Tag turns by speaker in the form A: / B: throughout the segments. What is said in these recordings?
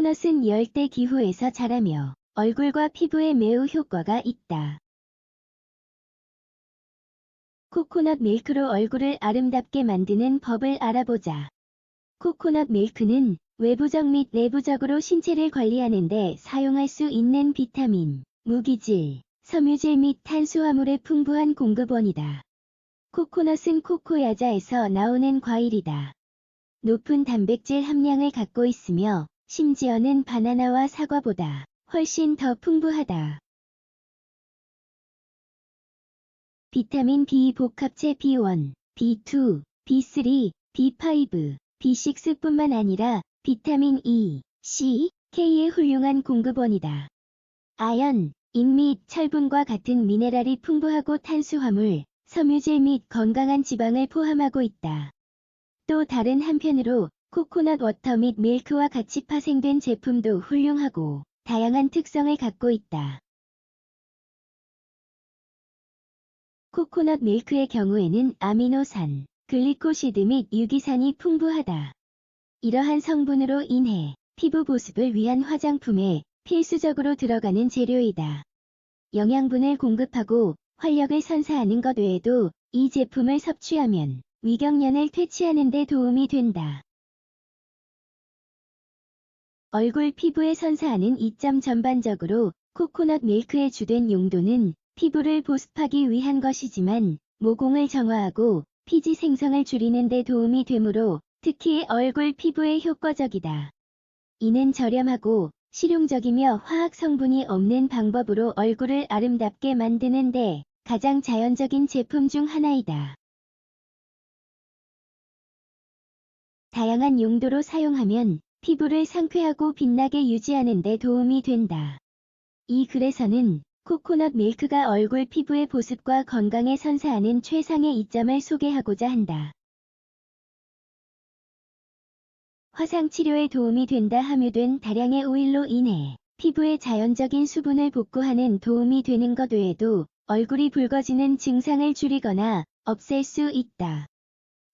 A: 코코넛은 열대 기후에서 자라며 얼굴과 피부에 매우 효과가 있다. 코코넛 밀크로 얼굴을 아름답게 만드는 법을 알아보자. 코코넛 밀크는 외부적 및 내부적으로 신체를 관리하는 데 사용할 수 있는 비타민, 무기질, 섬유질 및 탄수화물의 풍부한 공급원이다. 코코넛은 코코야자에서 나오는 과일이다. 높은 단백질 함량을 갖고 있으며 심지어는 바나나와 사과보다 훨씬 더 풍부하다. 비타민 B 복합체 B1, B2, B3, B5, B6뿐만 아니라 비타민 E, C, K의 훌륭한 공급원이다. 아연, 인 및 철분과 같은 미네랄이 풍부하고 탄수화물, 섬유질 및 건강한 지방을 포함하고 있다. 또 다른 한편으로 코코넛 워터 및 밀크와 같이 파생된 제품도 훌륭하고 다양한 특성을 갖고 있다. 코코넛 밀크의 경우에는 아미노산, 글리코시드 및 유기산이 풍부하다. 이러한 성분으로 인해 피부 보습을 위한 화장품에 필수적으로 들어가는 재료이다. 영양분을 공급하고 활력을 선사하는 것 외에도 이 제품을 섭취하면 위경련을 퇴치하는 데 도움이 된다. 얼굴 피부에 선사하는 이점 전반적으로 코코넛 밀크의 주된 용도는 피부를 보습하기 위한 것이지만 모공을 정화하고 피지 생성을 줄이는 데 도움이 되므로 특히 얼굴 피부에 효과적이다. 이는 저렴하고 실용적이며 화학 성분이 없는 방법으로 얼굴을 아름답게 만드는데 가장 자연적인 제품 중 하나이다. 다양한 용도로 사용하면 피부를 상쾌하고 빛나게 유지하는 데 도움이 된다. 이 글에서는 코코넛 밀크가 얼굴 피부의 보습과 건강에 선사하는 최상의 이점을 소개하고자 한다. 화상 치료에 도움이 된다 함유된 다량의 오일로 인해 피부의 자연적인 수분을 복구하는 도움이 되는 것 외에도 얼굴이 붉어지는 증상을 줄이거나 없앨 수 있다.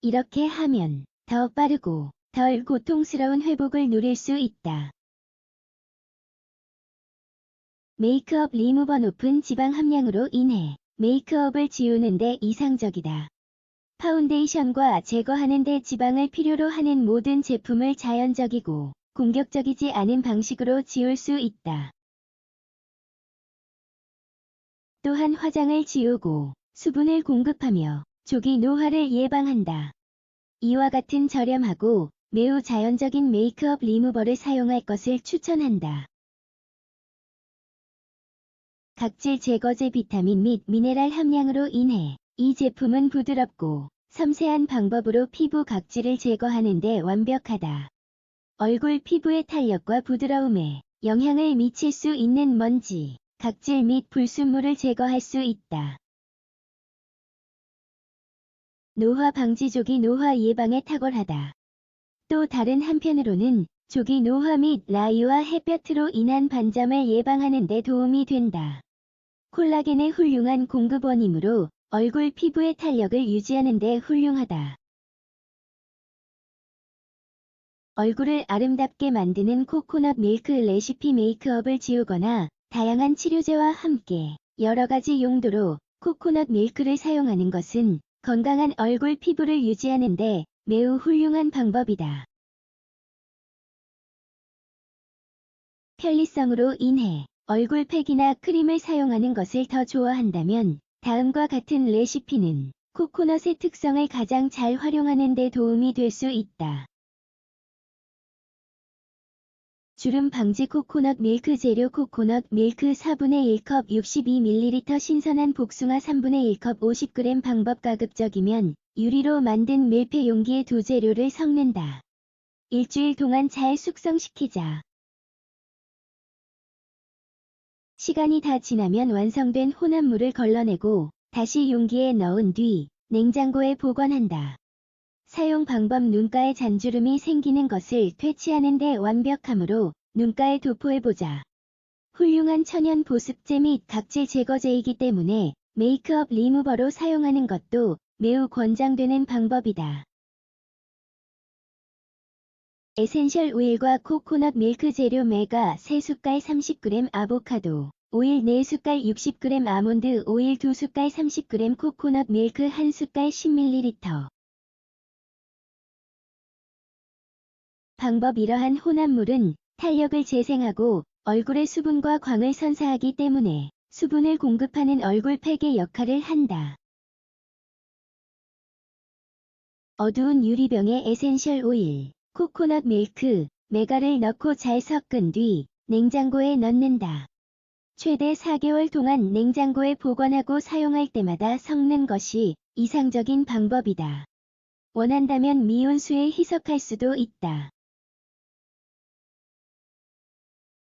A: 이렇게 하면 더 빠르고 덜 고통스러운 회복을 누릴 수 있다. 메이크업 리무버 높은 지방 함량으로 인해 메이크업을 지우는 데 이상적이다. 파운데이션과 제거하는 데 지방을 필요로 하는 모든 제품을 자연적이고 공격적이지 않은 방식으로 지울 수 있다. 또한 화장을 지우고 수분을 공급하며 조기 노화를 예방한다. 이와 같은 저렴하고 매우 자연적인 메이크업 리무버를 사용할 것을 추천한다. 각질 제거제 비타민 및 미네랄 함량으로 인해 이 제품은 부드럽고 섬세한 방법으로 피부 각질을 제거하는 데 완벽하다. 얼굴 피부의 탄력과 부드러움에 영향을 미칠 수 있는 먼지, 각질 및 불순물을 제거할 수 있다. 노화 방지 조기 노화 예방에 탁월하다. 또 다른 한편으로는 조기 노화 및 라이와 햇볕으로 인한 반점을 예방하는 데 도움이 된다. 콜라겐의 훌륭한 공급원이므로 얼굴 피부의 탄력을 유지하는 데 훌륭하다. 얼굴을 아름답게 만드는 코코넛 밀크 레시피 메이크업을 지우거나 다양한 치료제와 함께 여러 가지 용도로 코코넛 밀크를 사용하는 것은 건강한 얼굴 피부를 유지하는 데 매우 훌륭한 방법이다. 편리성으로 인해 얼굴팩이나 크림을 사용하는 것을 더 좋아한다면 다음과 같은 레시피는 코코넛의 특성을 가장 잘 활용하는 데 도움이 될 수 있다. 주름 방지 코코넛 밀크 재료 코코넛 밀크 4분의 1컵 62ml 신선한 복숭아 3분의 1컵 50g 방법 가급적이면 유리로 만든 밀폐 용기에 두 재료를 섞는다. 일주일 동안 잘 숙성시키자. 시간이 다 지나면 완성된 혼합물을 걸러내고 다시 용기에 넣은 뒤 냉장고에 보관한다. 사용 방법 눈가에 잔주름이 생기는 것을 퇴치하는 데 완벽하므로 눈가에 도포해보자. 훌륭한 천연 보습제 및 각질 제거제이기 때문에 메이크업 리무버로 사용하는 것도 매우 권장되는 방법이다. 에센셜 오일과 코코넛 밀크 재료 메가 3숟갈 30g 아보카도 오일 4숟갈 60g 아몬드 오일 2숟갈 30g 코코넛 밀크 1숟갈 10ml 방법 이러한 혼합물은 탄력을 재생하고 얼굴의 수분과 광을 선사하기 때문에 수분을 공급하는 얼굴팩의 역할을 한다. 어두운 유리병에 에센셜 오일, 코코넛 밀크, 메가를 넣고 잘 섞은 뒤 냉장고에 넣는다. 최대 4개월 동안 냉장고에 보관하고 사용할 때마다 섞는 것이 이상적인 방법이다. 원한다면 미온수에 희석할 수도 있다.